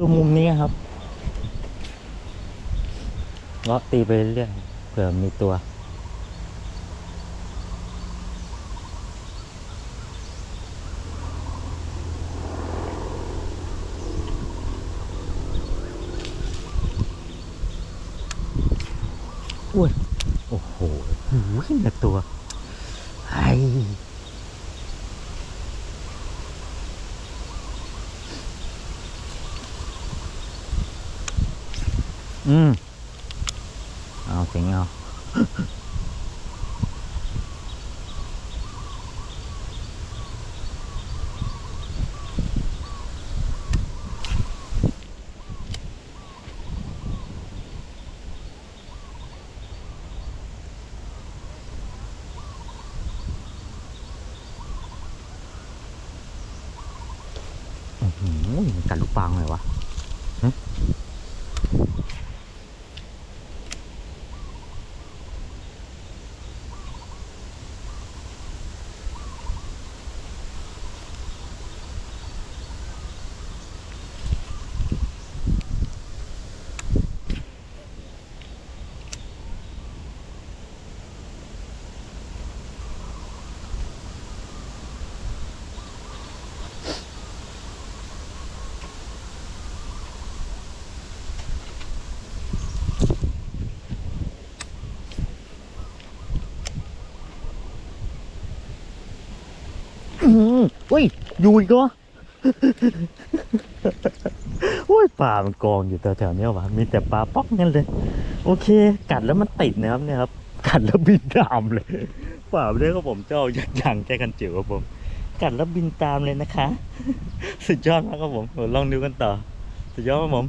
ดูมุมนี้ครับเลาะตีไปเรื่อยเผื่อมีตัว อุ้ย โอ้โหหูยแต่ตัว ไอ้ อืมเอาเสียงเอาังอุ้ย อยู่อีกเหรออุ้ยปลามันกองอยู่แถวๆนี้วะมีแต่ปลาป๊อกนั่นเลย โอเค กัดแล้วมันติดนะครับเนี่ยครับ กัดแล้วบินตามเลยป่าไม่ได้ครับผมเจ้าอยักยังแก้กันจิ๋วครับผม กัดแล้วบินตามเลยนะคะ สุดยอดมากครับผมลองดูกันต่อ สุดยอดครับผม